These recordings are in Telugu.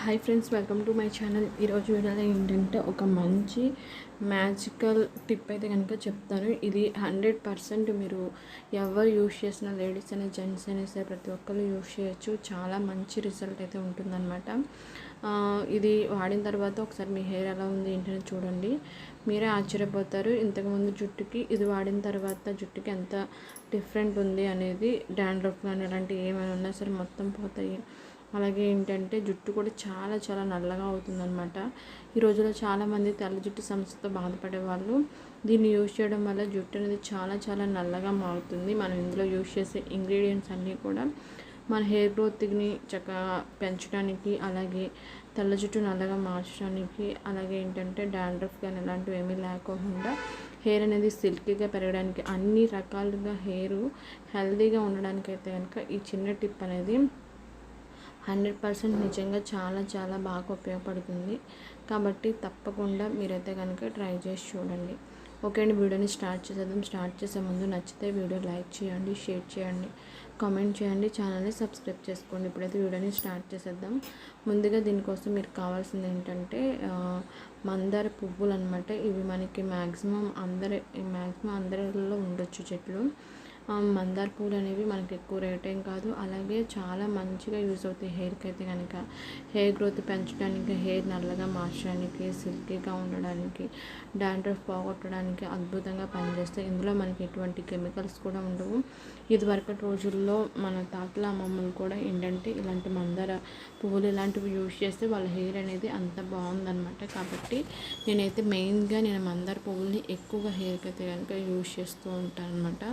Hi friends welcome to my channel ఈరోజు వీడియోలో ఏంటంటే ఒక మంచి మ్యాజికల్ టిప్ అయితే కనుక చెప్తాను. ఇది హండ్రెడ్ పర్సెంట్ మీరు ఎవరు యూజ్ చేసిన లేడీస్ అయినా జెంట్స్ అయినా సరే ప్రతి ఒక్కరు యూజ్ చేయొచ్చు. చాలా మంచి రిజల్ట్ అయితే ఉంటుందన్నమాట. ఇది వాడిన తర్వాత ఒకసారి మీ హెయిర్ ఎలా ఉంది ఏంటని చూడండి. మీరే ఆశ్చర్యపోతారు. ఇంతకుముందు జుట్టుకి ఇది వాడిన తర్వాత జుట్టుకి ఎంత డిఫరెంట్ ఉంది అనేది డాండ్రఫ్ కానీ అలాంటివి ఏమైనా ఉన్నా సరే మొత్తం పోతాయి. అలాగే ఏంటంటే జుట్టు కూడా చాలా చాలా నల్లగా అవుతుందన్నమాట. ఈ రోజుల్లో చాలామంది తెల్ల జుట్టు సమస్యతో బాధపడే వాళ్ళు దీన్ని యూజ్ చేయడం వల్ల జుట్టు అనేది చాలా చాలా నల్లగా మారుతుంది. మనం ఇందులో యూజ్ చేసే ఇంగ్రీడియంట్స్ అన్నీ కూడా మన హెయిర్ గ్రోత్ని చక్కగా పెంచడానికి అలాగే తెల్ల జుట్టు నల్లగా మార్చడానికి అలాగే ఏంటంటే డాండ్రఫ్ కానీ అలాంటివి ఏమీ లేకోకుండా హెయిర్ అనేది సిల్కీగా పెరగడానికి అన్ని రకాలుగా హెయిర్ హెల్తీగా ఉండడానికి అయితే కనుక ఈ చిన్న టిప్ అనేది హండ్రెడ్ పర్సెంట్ నిజంగా చాలా చాలా బాగా ఉపయోగపడుతుంది. కాబట్టి తప్పకుండా మీరైతే కనుక ట్రై చేసి చూడండి. ఓకే అండి వీడియోని స్టార్ట్ చేసేద్దాం. స్టార్ట్ చేసే ముందు నచ్చితే వీడియో లైక్ చేయండి షేర్ చేయండి కామెంట్ చేయండి ఛానల్ని సబ్స్క్రైబ్ చేసుకోండి. ఇప్పుడైతే వీడియోని స్టార్ట్ చేసేద్దాం. ముందుగా దీనికోసం మీరు కావాల్సింది ఏంటంటే మందార పువ్వులు అనమాట ఇవి మనకి మ్యాక్సిమం అందరి మ్యాక్సిమం అందరిలో ఉండొచ్చు చెట్లు. మందార పూలు అనేవి మనకి ఎక్కువ రేట్ ఏం కాదు. అలాగే చాలా మంచిగా యూజ్ అవుతాయి హెయిర్కి అయితే కనుక హెయిర్ గ్రోత్ పెంచడానికి హెయిర్ నల్లగా మార్చడానికి సిల్కీగా ఉండడానికి డాండ్రఫ్ పోగొట్టడానికి అద్భుతంగా పనిచేస్తాయి. ఇందులో మనకి ఎటువంటి కెమికల్స్ కూడా ఉండవు. ఇదివరకటి రోజుల్లో మన తాతల అమ్మమ్మలు కూడా ఏంటంటే ఇలాంటి మందార పువ్వులు ఇలాంటివి యూజ్ చేస్తే వాళ్ళ హెయిర్ అనేది అంత బాగుందన్నమాట. కాబట్టి నేనైతే మెయిన్గా నేను మందార పువ్వుల్ని ఎక్కువగా హెయిర్కి అయితే కనుక యూజ్ చేస్తూ ఉంటాను అనమాట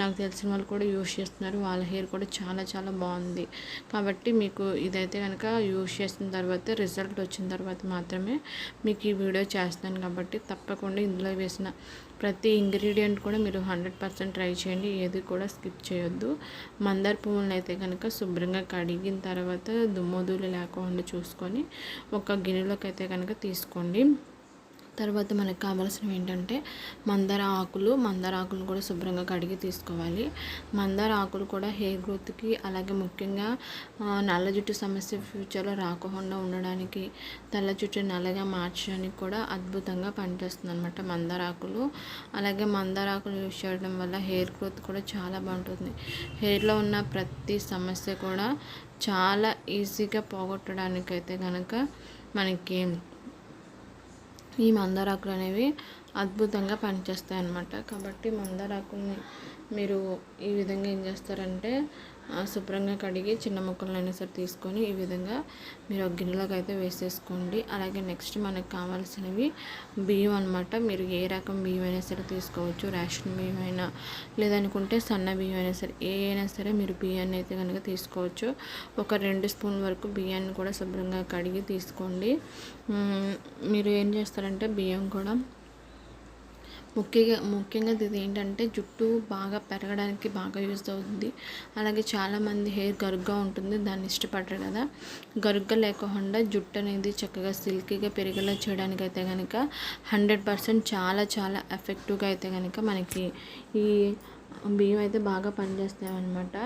నాకు తెలిసిన వాళ్ళు కూడా యూజ్ చేస్తున్నారు. వాళ్ళ హెయిర్ కూడా చాలా చాలా బాగుంది. కాబట్టి మీకు ఇదైతే కనుక యూజ్ చేసిన తర్వాత రిజల్ట్ వచ్చిన తర్వాత మాత్రమే మీకు ఈ వీడియో చేస్తాను. కాబట్టి తప్పకుండా ఇందులో వేసిన ప్రతి ఇంగ్రీడియంట్ కూడా మీరు హండ్రెడ్ పర్సెంట్ ట్రై చేయండి. ఏది కూడా స్కిప్ చేయొద్దు. మందార పువ్వులను అయితే కనుక శుభ్రంగా కడిగిన తర్వాత దుమ్మోదులు లేకుండా చూసుకొని ఒక గిన్నెలోకి అయితే కనుక తీసుకోండి. తర్వాత మనకు కావాల్సినవి ఏంటంటే మందార ఆకులు మందార ఆకులు కూడా శుభ్రంగా కడిగి తీసుకోవాలి. మందార ఆకులు కూడా హెయిర్ గ్రోత్కి అలాగే ముఖ్యంగా నల్ల జుట్టు సమస్య ఫ్యూచర్లో రాకుండా ఉండడానికి తెల్ల జుట్టు నల్లగా మార్చడానికి కూడా అద్భుతంగా పనిచేస్తుంది అనమాట మందార ఆకులు. అలాగే మందార ఆకులు యూజ్ చేయడం వల్ల హెయిర్ గ్రోత్ కూడా చాలా బాగుంటుంది. హెయిర్లో ఉన్న ప్రతి సమస్య కూడా చాలా ఈజీగా పోగొట్టడానికి అయితే కనుక మనకి ఈ మందారాకులు అనేవి అద్భుతంగా పనిచేస్తాయి అన్నమాట కాబట్టి మందారాకుల్ని మీరు ఈ విధంగా ఏం చేస్తారంటే శుభ్రంగా కడిగి చిన్న ముక్కలైనా సరే తీసుకొని ఈ విధంగా మీరు ఒక గిన్నెలోకి అయితే వేసేసుకోండి. అలాగే నెక్స్ట్ మనకు కావాల్సినవి బియ్యం అనమాట మీరు ఏ రకం బియ్యం అయినా సరే తీసుకోవచ్చు. రేషన్ బియ్యం అయినా లేదనుకుంటే సన్న బియ్యం అయినా సరే ఏ అయినా సరే మీరు బియ్యాన్ని అయితే కనుక తీసుకోవచ్చు. ఒక రెండు స్పూన్ వరకు బియ్యాన్ని కూడా శుభ్రంగా కడిగి తీసుకోండి. మీరు ఏం చేస్తారంటే బియ్యం కూడా ముఖ్యంగా ముఖ్యంగా ఇది ఏంటంటే జుట్టు బాగా పెరగడానికి బాగా యూజ్ అవుతుంది. అలాగే చాలామంది హెయిర్ గరుగ్గా ఉంటుంది దాన్ని ఇష్టపడరు కదా. గరుగ్గా లేకుండా జుట్టు అనేది చక్కగా సిల్కీగా పెరిగేలా చేయడానికి అయితే కనుక హండ్రెడ్ పర్సెంట్ చాలా చాలా ఎఫెక్టివ్గా అయితే కనుక మనకి ఈ బియ్యం అయితే బాగా పనిచేస్తాయి అనమాట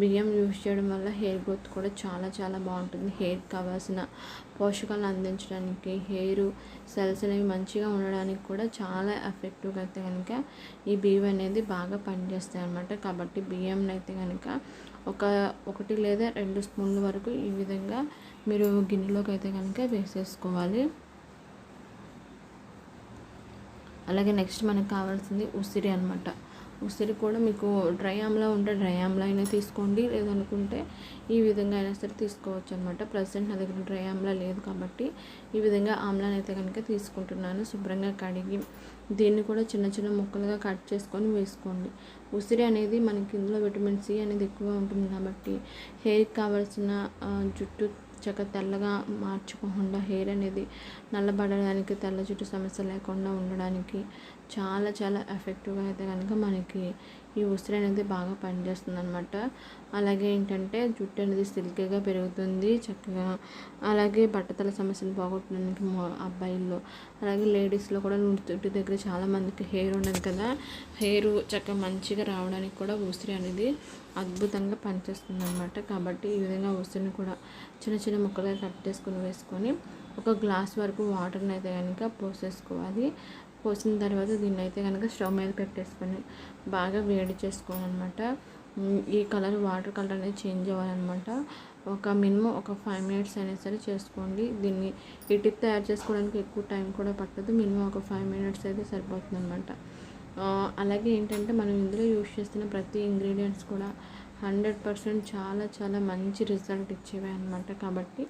బియ్యం యూజ్ చేయడం వల్ల హెయిర్ గ్రోత్ కూడా చాలా చాలా బాగుంటుంది. హెయిర్ కావాల్సిన పోషకాలను అందించడానికి హెయిర్ సెల్స్ అనేవి మంచిగా ఉండడానికి కూడా చాలా ఎఫెక్టివ్గా అయితే కనుక ఈ బియ్యం అనేది బాగా పనిచేస్తాయి అనమాట కాబట్టి బియ్యం అయితే కనుక ఒక ఒకటి లేదా రెండు స్పూన్ల వరకు ఈ విధంగా మీరు గిన్నెలోకి అయితే కనుక వేసేసుకోవాలి. అలాగే నెక్స్ట్ మనకు కావాల్సింది ఉసిరి అనమాట ఉసిరి కూడా మీకు డ్రై ఆమ్లా ఉంటే డ్రై ఆమ్లా అయినా తీసుకోండి. లేదనుకుంటే ఈ విధంగా అయినా సరే తీసుకోవచ్చు అనమాట ప్రజెంట్ నా దగ్గర డ్రై ఆమ్లా లేదు కాబట్టి ఈ విధంగా ఆమ్లాని అయితే కనుక తీసుకుంటున్నాను. శుభ్రంగా కడిగి దీన్ని కూడా చిన్న చిన్న ముక్కలుగా కట్ చేసుకొని వేసుకోండి. ఉసిరి అనేది మనకి ఇందులో విటమిన్ సి అనేది ఎక్కువగా ఉంటుంది కాబట్టి హెయిర్కి కావాల్సిన జుట్టు చక్క తెల్లగా మార్చుకోకుండా హెయిర్ అనేది నల్లబడడానికి తెల్ల జుట్టు సమస్య లేకుండా ఉండడానికి చాలా చాలా ఎఫెక్టివ్గా అయితే కనుక మనకి ఈ ఉసిరి అనేది బాగా పనిచేస్తుంది అనమాట అలాగే ఏంటంటే జుట్టు అనేది సిల్కీగా పెరుగుతుంది చక్కగా. అలాగే బట్టతల సమస్యలు పోగొట్టడానికి అబ్బాయిల్లో అలాగే లేడీస్లో కూడా జుట్టు దగ్గర చాలా మందికి హెయిర్ ఉండదు కదా. హెయిర్ చక్కగా మంచిగా రావడానికి కూడా ఉసిరి అనేది అద్భుతంగా పనిచేస్తుంది అనమాట కాబట్టి ఈ విధంగా ఉసిరిని కూడా చిన్న చిన్న ముక్కలుగా కట్ చేసుకుని వేసుకొని ఒక గ్లాస్ వరకు వాటర్ని అయితే కనుక పోసేసుకోవాలి. పోసిన తర్వాత దీన్ని అయితే కనుక స్టవ్ మీద పెట్టేసుకొని బాగా వేడి చేసుకోవాలన్నమాట. ఈ కలర్ వాటర్ కలర్ అనేది చేంజ్ అవ్వాలన్నమాట. ఒక మినిమం ఒక ఫైవ్ మినిట్స్ అయినా సరే చేసుకోండి. దీన్ని ఈ టిప్ తయారు చేసుకోవడానికి ఎక్కువ టైం కూడా పట్టదు. మినిమం ఒక ఫైవ్ మినిట్స్ అయితే సరిపోతుంది అనమాట అలాగే ఏంటంటే మనం ఇందులో యూజ్ చేస్తున్న ప్రతి ఇంగ్రీడియంట్స్ కూడా హండ్రెడ్ పర్సెంట్ చాలా చాలా మంచి రిజల్ట్ ఇచ్చేవే అనమాట కాబట్టి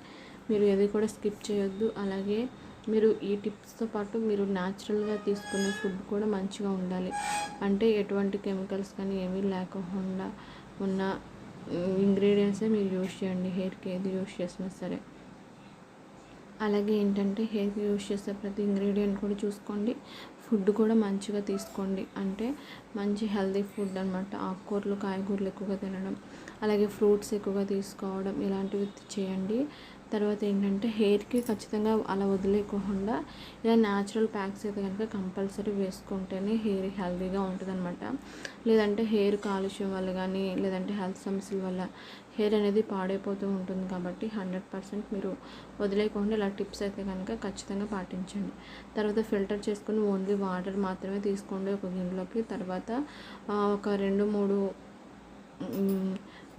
మీరు ఏది కూడా స్కిప్ చేయొద్దు. అలాగే మీరు ఈ టిప్స్తో పాటు మీరు న్యాచురల్గా తీసుకునే ఫుడ్ కూడా మంచిగా ఉండాలి. అంటే ఎటువంటి కెమికల్స్ కానీ ఏమీ లేకుండా ఉన్న ఇంగ్రీడియంట్సే మీరు యూస్ చేయండి. హెయిర్కి ఏది యూస్ చేసినా సరే. అలాగే ఏంటంటే హెయిర్కి యూస్ చేసే ప్రతి ఇంగ్రీడియంట్ కూడా చూసుకోండి. ఫుడ్ కూడా మంచిగా తీసుకోండి. అంటే మంచి హెల్తీ ఫుడ్ అనమాట ఆకుకూరలు కాయగూరలు ఎక్కువగా తినడం. అలాగే ఫ్రూట్స్ ఎక్కువగా తీసుకోవడం. ఇలాంటివి చేయండి. తర్వాత ఏంటంటే హెయిర్కి ఖచ్చితంగా అలా వదిలేకోకుండా ఇలా న్యాచురల్ ప్యాక్స్ అయితే కనుక కంపల్సరీ వేసుకుంటేనే హెయిర్ హెల్దీగా ఉంటుంది అనమాట లేదంటే హెయిర్ కాలుష్యం వల్ల కానీ లేదంటే హెల్త్ సమస్యల వల్ల హెయిర్ అనేది పాడైపోతూ ఉంటుంది కాబట్టి హండ్రెడ్ పర్సెంట్ మీరు వదిలేయకుండా ఇలా టిప్స్ అయితే కనుక ఖచ్చితంగా పాటించండి. తర్వాత ఫిల్టర్ చేసుకుని ఓన్లీ వాటర్ మాత్రమే తీసుకోండి ఒక గిన్నెలోకి. తర్వాత ఒక రెండు మూడు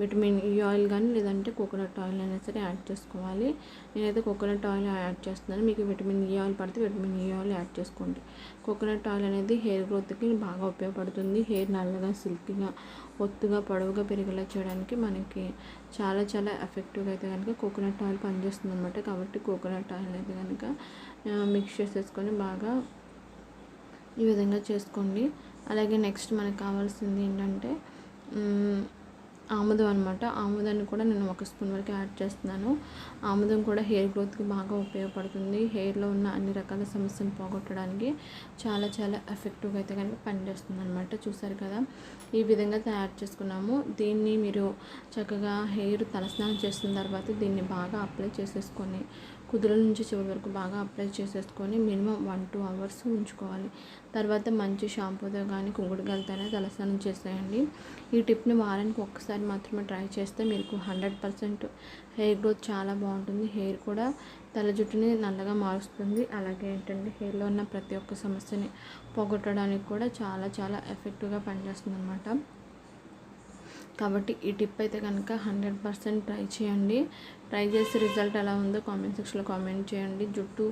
విటమిన్ ఈ ఆయిల్ కానీ లేదంటే కోకోనట్ ఆయిల్ అయినా సరే యాడ్ చేసుకోవాలి. నేనైతే కోకోనట్ ఆయిల్ యాడ్ చేస్తున్నాను. మీకు విటమిన్ ఈ ఆయిల్ పడితే విటమిన్ ఈ ఆయిల్ యాడ్ చేసుకోండి. కోకోనట్ ఆయిల్ అనేది హెయిర్ గ్రోత్కి బాగా ఉపయోగపడుతుంది. హెయిర్ నల్లగా సిల్కీగా ఒత్తుగా పొడవుగా పెరిగేలా చేయడానికి మనకి చాలా చాలా ఎఫెక్టివ్గా అయితే కనుక కోకోనట్ ఆయిల్ పనిచేస్తుంది అనమాట కాబట్టి కోకోనట్ ఆయిల్ అయితే కనుక మిక్స్ చేసేసుకొని బాగా ఈ విధంగా చేసుకోండి. అలాగే నెక్స్ట్ మనకు కావాల్సింది ఏంటంటే ఆముదం అనమాట ఆముదాన్ని కూడా నేను ఒక స్పూన్ వరకు యాడ్ చేస్తున్నాను. ఆముదం కూడా హెయిర్ గ్రోత్కి బాగా ఉపయోగపడుతుంది. హెయిర్లో ఉన్న అన్ని రకాల సమస్యలు పోగొట్టడానికి చాలా చాలా ఎఫెక్టివ్గా అయితే కనుక పనిచేస్తుంది అనమాట చూసారు కదా ఈ విధంగా తయారు చేసుకున్నాము. దీన్ని మీరు చక్కగా హెయిర్ తలస్నానం చేసిన తర్వాత దీన్ని బాగా అప్లై చేసేసుకొని కుదుల నుంచి చివరి వరకు బాగా అప్లై చేసేసుకొని మినిమం వన్ టూ అవర్స్ ఉంచుకోవాలి. తర్వాత మంచి షాంపూతో కానీ కుంగుడుగలతోనే తలస్నానం చేసేయండి. ఈ టిప్ని వారానికి ఒక్కసారి మాత్రమే ట్రై చేస్తే మీకు హండ్రెడ్ పర్సెంట్ హెయిర్ గ్రోత్ చాలా బాగుంటుంది. హెయిర్ కూడా తల జుట్టుని నల్లగా మారుస్తుంది. అలాగే ఏంటంటే హెయిర్లో ఉన్న ప్రతి ఒక్క సమస్యని పోగొట్టడానికి కూడా చాలా చాలా ఎఫెక్టివ్గా పనిచేస్తుంది అనమాట కాబట్టి ఈ టిప్ అయితే కనుక హండ్రెడ్ పర్సెంట్ ట్రై చేయండి. ట్రై చేసి రిజల్ట్ ఎలా ఉందో కామెంట్ సెక్షన్లో కామెంట్ చేయండి. జుట్టు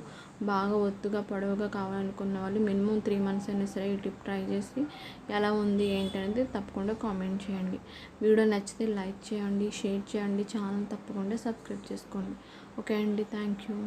బాగా ఒత్తుగా పొడవుగా కావాలనుకున్న వాళ్ళు మినిమం త్రీ మంత్స్ అయినా సరే ఈ టిప్ ట్రై చేసి ఎలా ఉంది ఏంటి అనేది తప్పకుండా కామెంట్ చేయండి. వీడియో నచ్చితే లైక్ చేయండి షేర్ చేయండి ఛానల్ తప్పకుండా సబ్స్క్రైబ్ చేసుకోండి. ఓకే అండి. Thank you.